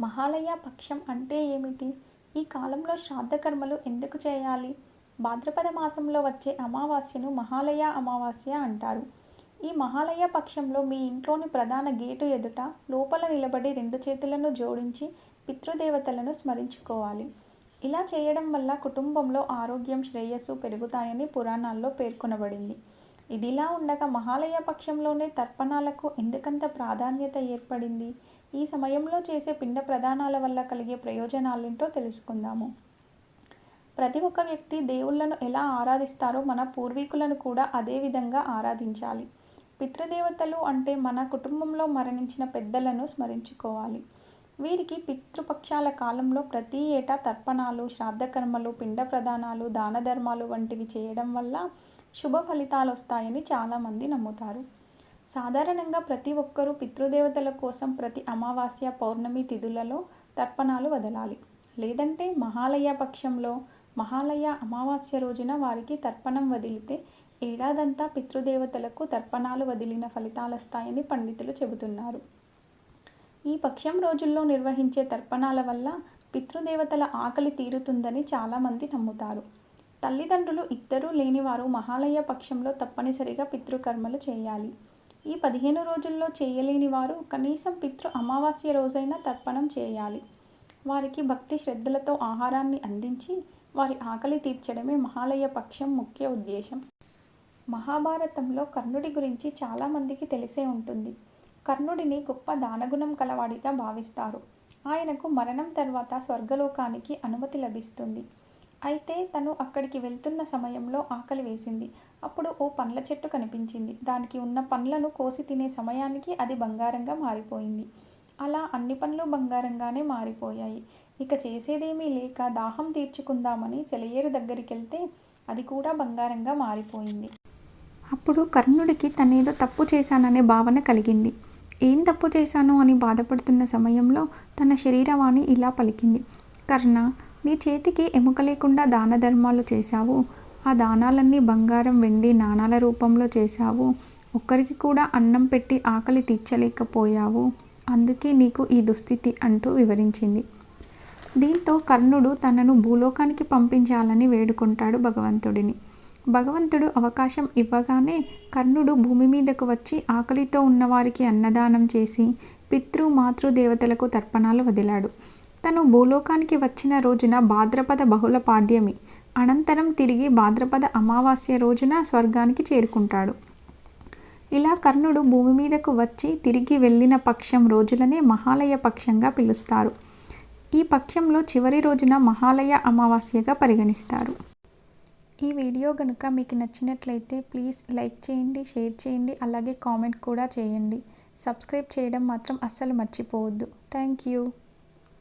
మహాలయ పక్షం అంటే ఏమిటి? ఈ కాలంలో శ్రాద్ధ కర్మలు ఎందుకు చేయాలి? భాద్రపద మాసంలో వచ్చే అమావాస్యను మహాలయ అమావాస్య అంటారు. ఈ మహాలయ పక్షంలో మీ ఇంట్లోని ప్రధాన గేటు ఎదుట లోపల నిలబడి రెండు చేతులను జోడించి పితృదేవతలను స్మరించుకోవాలి. ఇలా చేయడం వల్ల కుటుంబంలో ఆరోగ్యం శ్రేయస్సు పెరుగుతాయని పురాణాల్లో పేర్కొనబడింది. ఇదిలా ఉండగా మహాలయ పక్షంలోనే తర్పణాలకు ఎందుకంత ప్రాధాన్యత ఏర్పడింది? ఈ సమయంలో చేసే పిండ ప్రదానాల వల్ల కలిగే ప్రయోజనాలేంటో తెలుసుకుందాము. ప్రతి ఒక్క వ్యక్తి దేవుళ్ళను ఎలా ఆరాధిస్తారో మన పూర్వీకులను కూడా అదే విధంగా ఆరాధించాలి. పితృదేవతలు అంటే మన కుటుంబంలో మరణించిన పెద్దలను స్మరించుకోవాలి. వీరికి పితృపక్షాల కాలంలో ప్రతి ఏటా తర్పణాలు శ్రాద్ధకర్మలు పిండ ప్రదానాలు దాన ధర్మాలు వంటివి చేయడం వల్ల శుభ ఫలితాలు వస్తాయని చాలామంది నమ్ముతారు. సాధారణంగా ప్రతి ఒక్కరూ పితృదేవతల కోసం ప్రతి అమావాస్య పౌర్ణమి తిథులలో తర్పణాలు వదలాలి. లేదంటే మహాలయ పక్షంలో మహాలయ అమావాస్య రోజున వారికి తర్పణం వదిలితే ఏడాదంతా పితృదేవతలకు తర్పణాలు వదిలిన ఫలితాలొస్తాయని పండితులు చెబుతున్నారు. ఈ పక్షం రోజుల్లో నిర్వహించే తర్పణాల వల్ల పితృదేవతల ఆకలి తీరుతుందని చాలామంది నమ్ముతారు. తల్లిదండ్రులు ఇద్దరూ లేనివారు మహాలయ పక్షంలో తప్పనిసరిగా పితృకర్మలు చేయాలి. ఈ పదిహేను రోజుల్లో చేయలేని వారు కనీసం పితృ అమావాస్య రోజైనా తర్పణం చేయాలి. వారికి భక్తి శ్రద్ధలతో ఆహారాన్ని అందించి వారి ఆకలి తీర్చడమే మహాలయ పక్షం ముఖ్య ఉద్దేశం. మహాభారతంలో కర్ణుడి గురించి చాలామందికి తెలిసే ఉంటుంది. కర్ణుడిని గొప్ప దానగుణం కలవాడిగా భావిస్తారు. ఆయనకు మరణం తర్వాత స్వర్గలోకానికి అనుమతి లభిస్తుంది. అయితే తను అక్కడికి వెళ్తున్న సమయంలో ఆకలి వేసింది. అప్పుడు ఓ పండ్ల చెట్టు కనిపించింది. దానికి ఉన్న పండ్లను కోసి తినే సమయానికి అది బంగారంగా మారిపోయింది. అలా అన్ని పండ్లు బంగారంగానే మారిపోయాయి. ఇక చేసేదేమీ లేక దాహం తీర్చుకుందామని సెలయేరు దగ్గరికి వెళ్తే అది కూడా బంగారంగా మారిపోయింది. అప్పుడు కర్ణుడికి తనేదో తప్పు చేశాననే భావన కలిగింది. ఏం తప్పు చేశాను అని బాధపడుతున్న సమయంలో తన శరీరవాణి ఇలా పలికింది. కర్ణ నీ చేతికి ఎముక లేకుండా దాన ధర్మాలు చేశావు. ఆ దానాలన్నీ బంగారం వెండి నాణాల రూపంలో చేశావు. ఒక్కరికి కూడా అన్నం పెట్టి ఆకలి తీర్చలేకపోయావు. అందుకే నీకు ఈ దుస్థితి అంటూ వివరించింది. దీంతో కర్ణుడు తనను భూలోకానికి పంపించాలని వేడుకుంటాడు భగవంతుడిని. భగవంతుడు అవకాశం ఇవ్వగానే కర్ణుడు భూమి మీదకు వచ్చి ఆకలితో ఉన్నవారికి అన్నదానం చేసి పితృ మాతృ దేవతలకు తర్పణాలు వదిలాడు. తను భూలోకానికి వచ్చిన రోజున భాద్రపద బహుళ పాడ్యమి. అనంతరం తిరిగి భాద్రపద అమావాస్య రోజున స్వర్గానికి చేరుకుంటాడు. ఇలా కర్ణుడు భూమి మీదకు వచ్చి తిరిగి వెళ్ళిన పక్షం రోజులనే మహాలయ పక్షంగా పిలుస్తారు. ఈ పక్షంలో చివరి రోజున మహాలయ అమావాస్యగా పరిగణిస్తారు. ఈ వీడియో కనుక మీకు నచ్చినట్లయితే ప్లీజ్ లైక్ చేయండి షేర్ చేయండి అలాగే కామెంట్ కూడా చేయండి. సబ్స్క్రైబ్ చేయడం మాత్రం అస్సలు మర్చిపోవద్దు. Thank you.